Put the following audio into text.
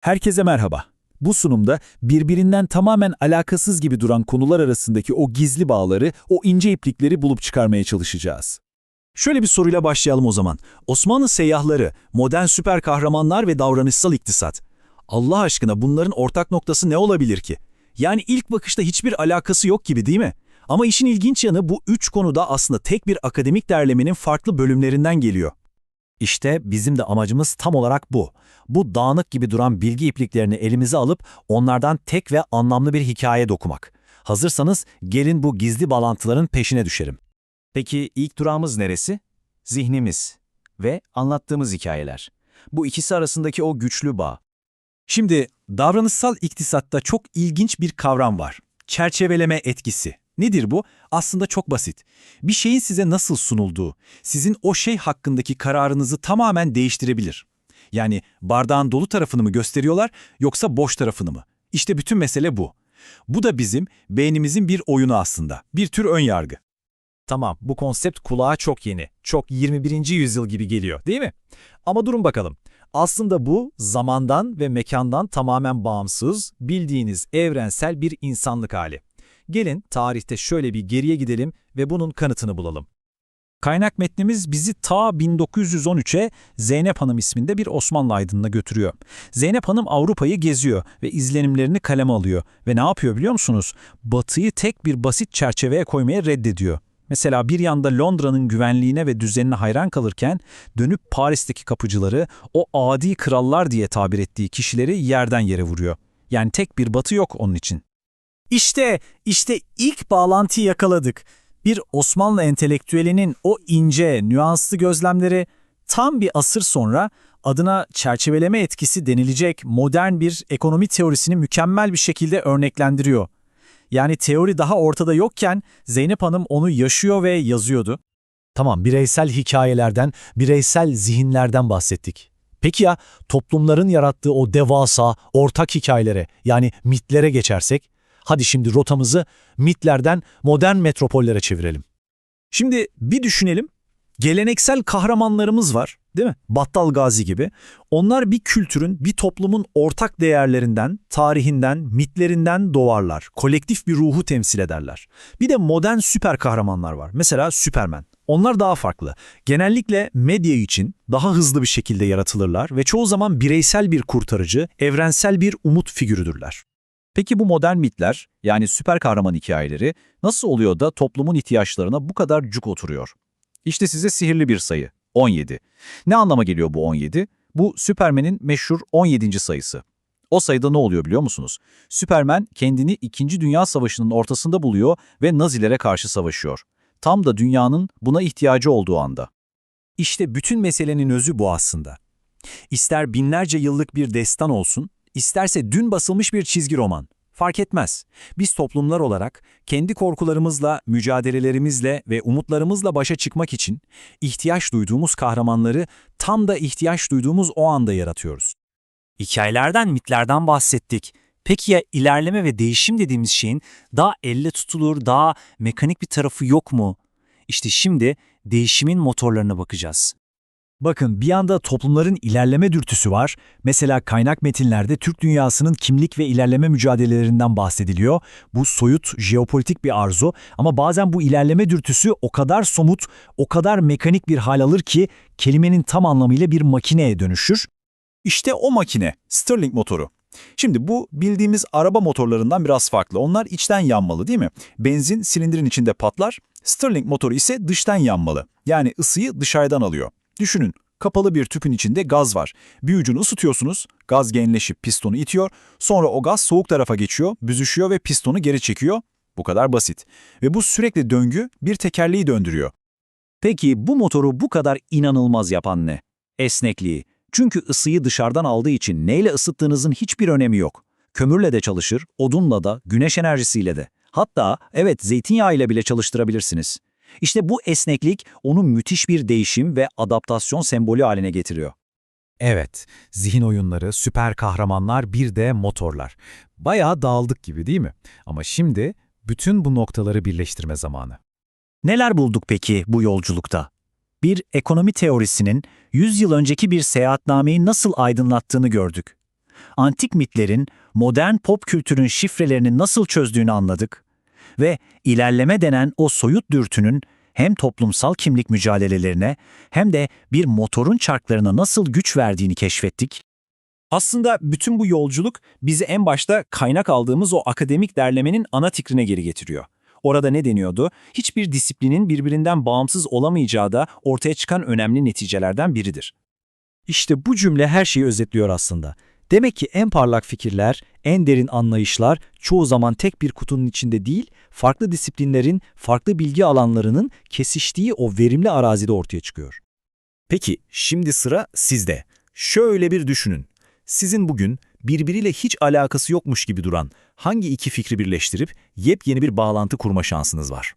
Herkese merhaba. Bu sunumda birbirinden tamamen alakasız gibi duran konular arasındaki o gizli bağları, o ince iplikleri bulup çıkarmaya çalışacağız. Şöyle bir soruyla başlayalım o zaman. Osmanlı seyyahları, modern süper kahramanlar ve davranışsal iktisat. Allah aşkına bunların ortak noktası ne olabilir ki? Yani ilk bakışta hiçbir alakası yok gibi değil mi? Ama işin ilginç yanı bu üç konuda aslında tek bir akademik derlemenin farklı bölümlerinden geliyor. İşte bizim de amacımız tam olarak bu. Bu dağınık gibi duran bilgi ipliklerini elimize alıp onlardan tek ve anlamlı bir hikaye dokumak. Hazırsanız gelin bu gizli bağlantıların peşine düşelim. Peki ilk durağımız neresi? Zihnimiz ve anlattığımız hikayeler. Bu ikisi arasındaki o güçlü bağ. Şimdi davranışsal iktisatta çok ilginç bir kavram var. Çerçeveleme etkisi. Nedir bu? Aslında çok basit. Bir şeyin size nasıl sunulduğu, sizin o şey hakkındaki kararınızı tamamen değiştirebilir. Yani bardağın dolu tarafını mı gösteriyorlar yoksa boş tarafını mı? İşte bütün mesele bu. Bu da bizim beynimizin bir oyunu aslında. Bir tür ön yargı. Tamam, bu konsept kulağa çok yeni, çok 21. yüzyıl gibi geliyor değil mi? Ama durun bakalım. Aslında bu zamandan ve mekandan tamamen bağımsız, bildiğiniz evrensel bir insanlık hali. Gelin tarihte şöyle bir geriye gidelim ve bunun kanıtını bulalım. Kaynak metnimiz bizi ta 1913'e Zeynep Hanım isminde bir Osmanlı aydınına götürüyor. Zeynep Hanım Avrupa'yı geziyor ve izlenimlerini kaleme alıyor. Ve ne yapıyor biliyor musunuz? Batı'yı tek bir basit çerçeveye koymaya reddediyor. Mesela bir yanda Londra'nın güvenliğine ve düzenine hayran kalırken dönüp Paris'teki kapıcıları o adi krallar diye tabir ettiği kişileri yerden yere vuruyor. Yani tek bir batı yok onun için. İşte, işte ilk bağlantıyı yakaladık. Bir Osmanlı entelektüelinin o ince, nüanslı gözlemleri tam bir asır sonra adına çerçeveleme etkisi denilecek modern bir ekonomi teorisini mükemmel bir şekilde örneklendiriyor. Yani teori daha ortada yokken Zeynep Hanım onu yaşıyor ve yazıyordu. Tamam, bireysel hikayelerden, bireysel zihinlerden bahsettik. Peki ya toplumların yarattığı o devasa, ortak hikayelere yani mitlere geçersek? Hadi şimdi rotamızı mitlerden modern metropollere çevirelim. Şimdi bir düşünelim. Geleneksel kahramanlarımız var, değil mi? Battal Gazi gibi. Onlar bir kültürün, bir toplumun ortak değerlerinden, tarihinden, mitlerinden doğarlar. Kolektif bir ruhu temsil ederler. Bir de modern süper kahramanlar var. Mesela Superman. Onlar daha farklı. Genellikle medya için daha hızlı bir şekilde yaratılırlar ve çoğu zaman bireysel bir kurtarıcı, evrensel bir umut figürüdürler. Peki bu modern mitler, yani süper kahraman hikayeleri nasıl oluyor da toplumun ihtiyaçlarına bu kadar cuk oturuyor? İşte size sihirli bir sayı, 17. Ne anlama geliyor bu 17? Bu Süpermen'in meşhur 17. sayısı. O sayıda ne oluyor biliyor musunuz? Süpermen kendini 2. Dünya Savaşı'nın ortasında buluyor ve Nazilere karşı savaşıyor. Tam da dünyanın buna ihtiyacı olduğu anda. İşte bütün meselenin özü bu aslında. İster binlerce yıllık bir destan olsun, isterse dün basılmış bir çizgi roman. Fark etmez. Biz toplumlar olarak kendi korkularımızla, mücadelelerimizle ve umutlarımızla başa çıkmak için ihtiyaç duyduğumuz kahramanları tam da ihtiyaç duyduğumuz o anda yaratıyoruz. Hikayelerden, mitlerden bahsettik. Peki ya ilerleme ve değişim dediğimiz şeyin daha elle tutulur, daha mekanik bir tarafı yok mu? İşte şimdi değişimin motorlarına bakacağız. Bakın bir yanda toplumların ilerleme dürtüsü var. Mesela kaynak metinlerde Türk dünyasının kimlik ve ilerleme mücadelelerinden bahsediliyor. Bu soyut, jeopolitik bir arzu ama bazen bu ilerleme dürtüsü o kadar somut, o kadar mekanik bir hal alır ki kelimenin tam anlamıyla bir makineye dönüşür. İşte o makine, Stirling motoru. Şimdi bu bildiğimiz araba motorlarından biraz farklı. Onlar içten yanmalı değil mi? Benzin silindirin içinde patlar. Stirling motoru ise dıştan yanmalı. Yani ısıyı dışarıdan alıyor. Düşünün, kapalı bir tüpün içinde gaz var. Bir ucunu ısıtıyorsunuz, gaz genleşip pistonu itiyor, sonra o gaz soğuk tarafa geçiyor, büzüşüyor ve pistonu geri çekiyor. Bu kadar basit. Ve bu sürekli döngü bir tekerleği döndürüyor. Peki bu motoru bu kadar inanılmaz yapan ne? Esnekliği. Çünkü ısıyı dışarıdan aldığı için neyle ısıttığınızın hiçbir önemi yok. Kömürle de çalışır, odunla da, güneş enerjisiyle de. Hatta evet zeytinyağı ile bile çalıştırabilirsiniz. İşte bu esneklik onu müthiş bir değişim ve adaptasyon sembolü haline getiriyor. Evet, zihin oyunları, süper kahramanlar, bir de motorlar. Bayağı dağıldık gibi değil mi? Ama şimdi bütün bu noktaları birleştirme zamanı. Neler bulduk peki bu yolculukta? Bir ekonomi teorisinin 100 yıl önceki bir seyahatnameyi nasıl aydınlattığını gördük. Antik mitlerin, modern pop kültürün şifrelerini nasıl çözdüğünü anladık. Ve ilerleme denen o soyut dürtünün hem toplumsal kimlik mücadelelerine hem de bir motorun çarklarına nasıl güç verdiğini keşfettik. Aslında bütün bu yolculuk bizi en başta kaynak aldığımız o akademik derlemenin ana fikrine geri getiriyor. Orada ne deniyordu? Hiçbir disiplinin birbirinden bağımsız olamayacağı da ortaya çıkan önemli neticelerden biridir. İşte bu cümle her şeyi özetliyor aslında. Demek ki en parlak fikirler, en derin anlayışlar çoğu zaman tek bir kutunun içinde değil, farklı disiplinlerin, farklı bilgi alanlarının kesiştiği o verimli arazide ortaya çıkıyor. Peki şimdi sıra sizde. Şöyle bir düşünün. Sizin bugün birbiriyle hiç alakası yokmuş gibi duran hangi iki fikri birleştirip yepyeni bir bağlantı kurma şansınız var?